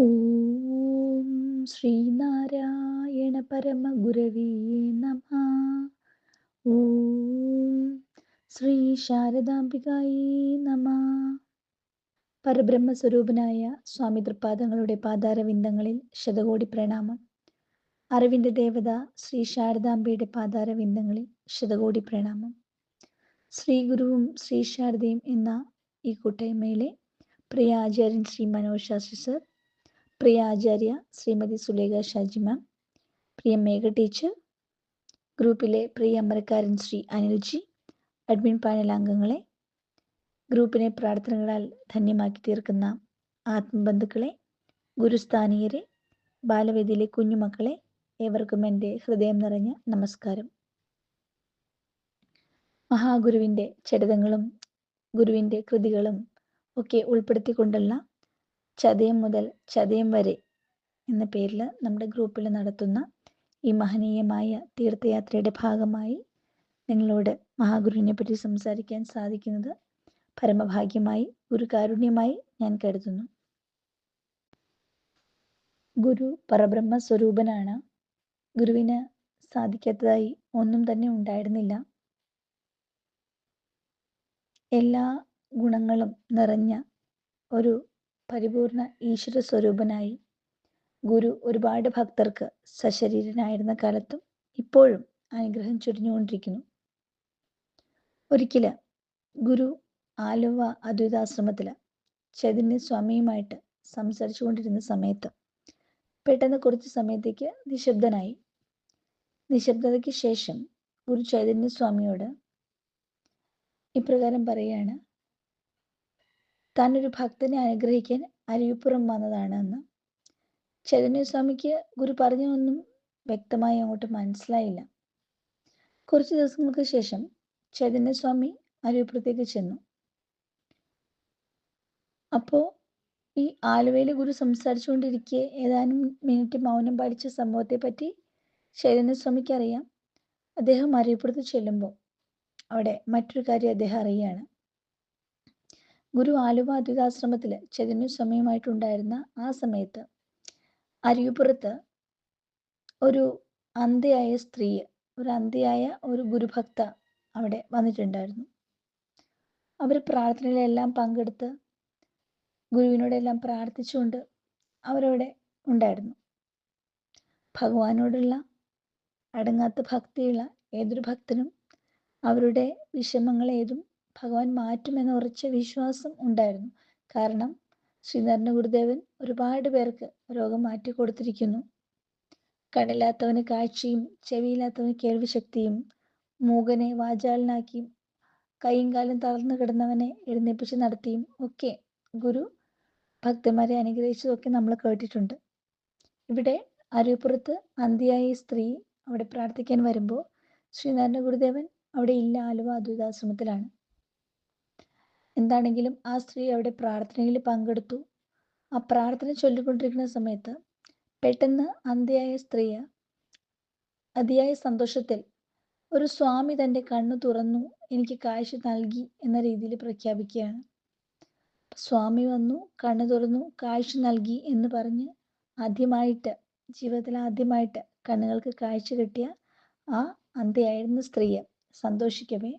ഓം ശ്രീനാരായണ പരമഗുരവീ നമ. ഓം ശ്രീ ശാരദാംബികായേ നമ. പരബ്രഹ്മസ്വരൂപനായ സ്വാമി തൃപ്പാദങ്ങളുടെ പാതാരവിന്ദങ്ങളിൽ ശതകോടി പ്രണാമം. അറിവിന്റെ ദേവത ശ്രീ ശാരദാംബയുടെ പാതാരവിന്ദങ്ങളിൽ ശതകോടി പ്രണാമം. ശ്രീ ഗുരുവും ശ്രീ ശാരദയും എന്ന ഈ കൂട്ടായ്മയിലെ പ്രിയ ആചാര്യൻ ശ്രീ മനോജ് ശാസ്ത്രി സർ പ്രിയ ആചാര്യ ശ്രീമതി സുലേഖ ഷാജി മാം പ്രിയ മേഘ ടീച്ചർ ഗ്രൂപ്പിലെ പ്രിയ അമരക്കാരൻ ശ്രീ അനിൽജി അഡ്മിൻ പാനൽ അംഗങ്ങളെ ഗ്രൂപ്പിനെ പ്രാർത്ഥനകളാൽ ധന്യമാക്കി തീർക്കുന്ന ആത്മബന്ധുക്കളെ ഗുരുസ്ഥാനീയരെ ബാലവേദിയിലെ കുഞ്ഞുമക്കളെ ഏവർക്കും എന്റെ ഹൃദയം നിറഞ്ഞ നമസ്കാരം. മഹാഗുരുവിന്റെ ചരിതങ്ങളും ഗുരുവിന്റെ കൃതികളും ഒക്കെ ഉൾപ്പെടുത്തിക്കൊണ്ടുള്ള ചതയം മുതൽ ചതയം വരെ എന്ന പേരിൽ നമ്മുടെ ഗ്രൂപ്പിൽ നടത്തുന്ന ഈ മഹനീയമായ തീർത്ഥയാത്രയുടെ ഭാഗമായി നിങ്ങളോട് മഹാഗുരുവിനെ പറ്റി സംസാരിക്കാൻ സാധിക്കുന്നത് പരമഭാഗ്യമായി ഒരു കാരുണ്യമായി ഞാൻ കരുതുന്നു. ഗുരു പരബ്രഹ്മ സ്വരൂപനാണ് ഗുരുവിന് സാധിക്കാത്തതായി ഒന്നും തന്നെ ഉണ്ടായിരുന്നില്ല. എല്ലാ ഗുണങ്ങളും നിറഞ്ഞ ഒരു പരിപൂർണ ഈശ്വര സ്വരൂപനായി ഗുരു ഒരുപാട് ഭക്തർക്ക് സശരീരനായിരുന്ന കാലത്തും ഇപ്പോഴും അനുഗ്രഹം ചൊരിഞ്ഞുകൊണ്ടിരിക്കുന്നു. ഒരിക്കൽ ഗുരു ആലുവ അദ്വൈതാശ്രമത്തിൽ ചൈതന്യ സ്വാമിയുമായിട്ട് സംസാരിച്ചു കൊണ്ടിരുന്ന സമയത്ത് പെട്ടെന്ന് കുറച്ച് സമയത്തേക്ക് നിശബ്ദനായി. നിശബ്ദതയ്ക്ക് ശേഷം ഗുരു ചൈതന്യ സ്വാമിയോട് ഇപ്രകാരം പറയുകയാണ് താൻ ഒരു ഭക്തനെ അനുഗ്രഹിക്കാൻ അരുവിപ്പുറം വന്നതാണ് എന്ന് ചൈതന്യസ്വാമിക്ക് ഗുരു പറഞ്ഞൊന്നും വ്യക്തമായി അങ്ങോട്ട് മനസ്സിലായില്ല. കുറച്ച് ദിവസങ്ങൾക്ക് ശേഷം ചൈതന്യസ്വാമി അരുവിപ്പുറത്തേക്ക് ചെന്നു. അപ്പോൾ ഈ ആലുവയിൽ ഗുരു സംസാരിച്ചുകൊണ്ടിരിക്കെ ഏതാനും മിനിറ്റ് മൗനം പാലിച്ച സംഭവത്തെ പറ്റി ചൈതന്യസ്വാമിക്ക് അറിയാം അദ്ദേഹം അരുവിപ്പുറത്ത് ചെല്ലുമ്പോൾ അവിടെ മറ്റൊരു കാര്യം അദ്ദേഹം അറിയുകയാണ്. ഗുരു ആലുവ അദ്വൈതാശ്രമത്തിൽ ചൈതന്യസ്വാമിയുമായിട്ടുണ്ടായിരുന്ന ആ സമയത്ത് അരിയപ്പുറത്ത് ഒരു അന്ധയായ സ്ത്രീ ഒരു അന്ധയായ ഒരു ഗുരുഭക്ത അവിടെ വന്നിട്ടുണ്ടായിരുന്നു. അവർ പ്രാർത്ഥനയിലെല്ലാം പങ്കെടുത്ത് ഗുരുവിനോടെല്ലാം പ്രാർത്ഥിച്ചുകൊണ്ട് അവരവിടെ ഉണ്ടായിരുന്നു. ഭഗവാനോടുള്ള അടങ്ങാത്ത ഭക്തിയുള്ള ഏതൊരു ഭക്തനും അവരുടെ വിഷമങ്ങൾ ഏതും ഭഗവാൻ മാറ്റുമെന്ന ഉറച്ച വിശ്വാസം ഉണ്ടായിരുന്നു. കാരണം ശ്രീനാരായണ ഗുരുദേവൻ ഒരുപാട് പേർക്ക് രോഗം മാറ്റി കൊടുത്തിരിക്കുന്നു. കണ്ണില്ലാത്തവന് കാഴ്ചയും ചെവിയില്ലാത്തവന് കേൾവിശക്തിയും മൂകനെ വാചാലനാക്കിയും കൈയും കാലും തളർന്നു കിടന്നവനെ എഴുന്നേപ്പിച്ച് നടത്തിയും ഒക്കെ ഗുരു ഭക്തന്മാരെ അനുഗ്രഹിച്ചതൊക്കെ നമ്മൾ കേട്ടിട്ടുണ്ട്. ഇവിടെ അരുവിപ്പുറത്ത് അന്തിയായ സ്ത്രീ അവിടെ പ്രാർത്ഥിക്കാൻ വരുമ്പോൾ ശ്രീനാരായണ ഗുരുദേവൻ അവിടെ ഇല്ല ആലുവ അദ്വൈതാശ്രമത്തിലാണ്. എന്താണെങ്കിലും ആ സ്ത്രീ അവിടെ പ്രാർത്ഥനയിൽ പങ്കെടുത്തു. ആ പ്രാർത്ഥന ചൊല്ലിക്കൊണ്ടിരിക്കുന്ന സമയത്ത് പെട്ടെന്ന് അന്ധയായ സ്ത്രീ അതിയായ സന്തോഷത്തിൽ ഒരു സ്വാമി തന്റെ കണ്ണു തുറന്നു എനിക്ക് കാഴ്ച നൽകി എന്ന രീതിയിൽ പ്രഖ്യാപിക്കുകയാണ്. സ്വാമി വന്നു കണ്ണു തുറന്നു കാഴ്ച നൽകി എന്ന് പറഞ്ഞ് ആദ്യമായിട്ട് ജീവിതത്തിൽ ആദ്യമായിട്ട് കണ്ണുകൾക്ക് കാഴ്ച കിട്ടിയ ആ അന്ധയായിരുന്ന സ്ത്രീയെ സന്തോഷിക്കവേ.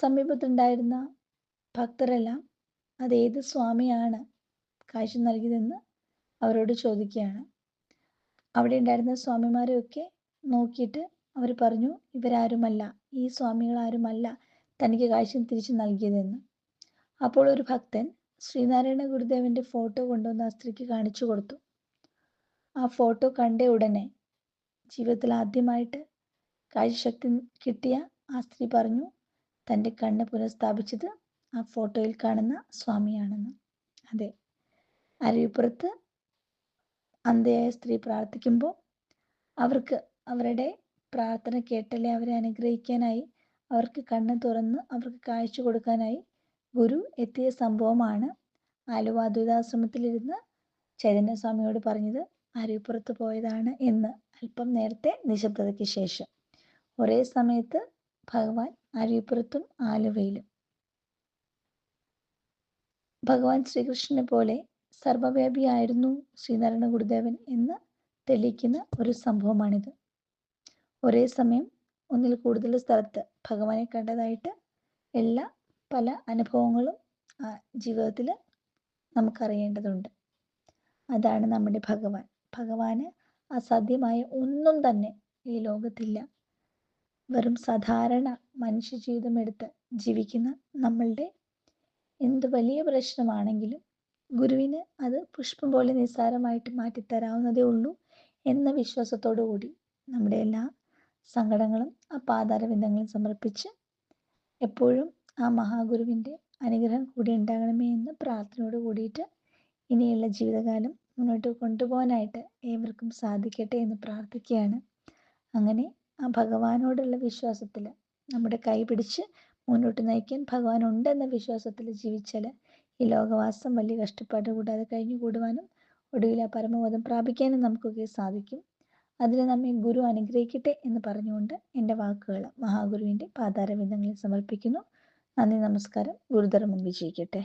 സമീപത്തുണ്ടായിരുന്ന ഭക്തരെല്ലാം അതേത് സ്വാമിയാണ് കാഴ്ച നൽകിയതെന്ന് അവരോട് ചോദിക്കുകയാണ്. അവിടെ ഉണ്ടായിരുന്ന സ്വാമിമാരെയൊക്കെ നോക്കിയിട്ട് അവർ പറഞ്ഞു ഇവരാരുമല്ല ഈ സ്വാമികൾ ആരുമല്ല തനിക്ക് കാഴ്ച തിരിച്ചു നൽകിയതെന്ന്. അപ്പോൾ ഒരു ഭക്തൻ ശ്രീനാരായണ ഗുരുദേവന്റെ ഫോട്ടോ കൊണ്ടുവന്ന് ആ സ്ത്രീക്ക് കാണിച്ചു കൊടുത്തു. ആ ഫോട്ടോ കണ്ട ഉടനെ ജീവിതത്തിൽ ആദ്യമായിട്ട് കാഴ്ചശക്തി കിട്ടിയ ആ സ്ത്രീ പറഞ്ഞു തന്റെ കണ്ണ് പുനഃസ്ഥാപിച്ചത് ആ ഫോട്ടോയിൽ കാണുന്ന സ്വാമിയാണെന്ന്. അതെ. അരുവിപ്പുറത്ത് അന്ധയായ സ്ത്രീ പ്രാർത്ഥിക്കുമ്പോൾ അവർക്ക് അവരുടെ പ്രാർത്ഥന കേട്ടല്ലേ അവരെ അനുഗ്രഹിക്കാനായി അവർക്ക് കണ്ണ് തുറന്ന് അവർക്ക് കാഴ്ച കൊടുക്കാനായി ഗുരു എത്തിയ സംഭവമാണ് ആലുവ അദ്വൈതാശ്രമത്തിലിരുന്ന് ചൈതന്യസ്വാമിയോട് പറഞ്ഞത്. അരുവിപ്പുറത്ത് പോയതാണ് എന്ന് അല്പം നേരത്തെ നിശബ്ദതയ്ക്ക് ശേഷം. ഒരേ സമയത്ത് ഭഗവാൻ അരുവിപ്പുറത്തും ആലുവയിലും ഭഗവാൻ ശ്രീകൃഷ്ണനെ പോലെ സർവവ്യാപിയായിരുന്നു ശ്രീനാരായണ ഗുരുദേവൻ എന്ന് തെളിയിക്കുന്ന ഒരു സംഭവമാണിത്. ഒരേ സമയം ഒന്നിൽ കൂടുതൽ സ്ഥലത്ത് ഭഗവാനെ കണ്ടതായിട്ട് എല്ലാ പല അനുഭവങ്ങളും ജീവിതത്തിൽ നമുക്കറിയേണ്ടതുണ്ട്. അതാണ് നമ്മുടെ ഭഗവാൻ. ഭഗവാന് അസാധ്യമായ ഒന്നും തന്നെ ഈ ലോകത്തില്ല. വെറും സാധാരണ മനുഷ്യ ജീവിതം എടുത്ത് ജീവിക്കുന്ന നമ്മളുടെ എന്ത് വലിയ പ്രശ്നമാണെങ്കിലും ഗുരുവിന് അത് പുഷ്പം പോലെ നിസ്സാരമായിട്ട് മാറ്റിത്തരാവുന്നതേ ഉള്ളൂ എന്ന വിശ്വാസത്തോടു കൂടി നമ്മുടെ എല്ലാ സങ്കടങ്ങളും ആ പാതാരവിന്ദങ്ങളും സമർപ്പിച്ച് എപ്പോഴും ആ മഹാഗുരുവിന്റെ അനുഗ്രഹം കൂടി ഉണ്ടാകണമേ എന്ന് പ്രാർത്ഥനയോട് കൂടിയിട്ട് ഇനിയുള്ള ജീവിതകാലം മുന്നോട്ട് കൊണ്ടുപോകാനായിട്ട് ഏവർക്കും സാധിക്കട്ടെ എന്ന് പ്രാർത്ഥിക്കുകയാണ്. അങ്ങനെ ആ ഭഗവാനോടുള്ള വിശ്വാസത്തിൽ നമ്മുടെ കൈ പിടിച്ച് മുന്നോട്ട് നയിക്കാൻ ഭഗവാൻ ഉണ്ടെന്ന വിശ്വാസത്തിൽ ജീവിച്ചാൽ ഈ ലോകവാസം വലിയ കഷ്ടപ്പാട് കൂടാതെ കഴിഞ്ഞു കൂടുവാനും ഒടുവിൽ ആ പരമബോധം പ്രാപിക്കാനും നമുക്കൊക്കെ സാധിക്കും. അതിന് നമ്മെ ഗുരു അനുഗ്രഹിക്കട്ടെ എന്ന് പറഞ്ഞുകൊണ്ട് എന്റെ വാക്കുകൾ മഹാഗുരുവിന്റെ പാദാരവിന്ദങ്ങളിൽ സമർപ്പിക്കുന്നു. നന്ദി നമസ്കാരം. ഗുരുധർമ്മം വിജയിക്കട്ടെ.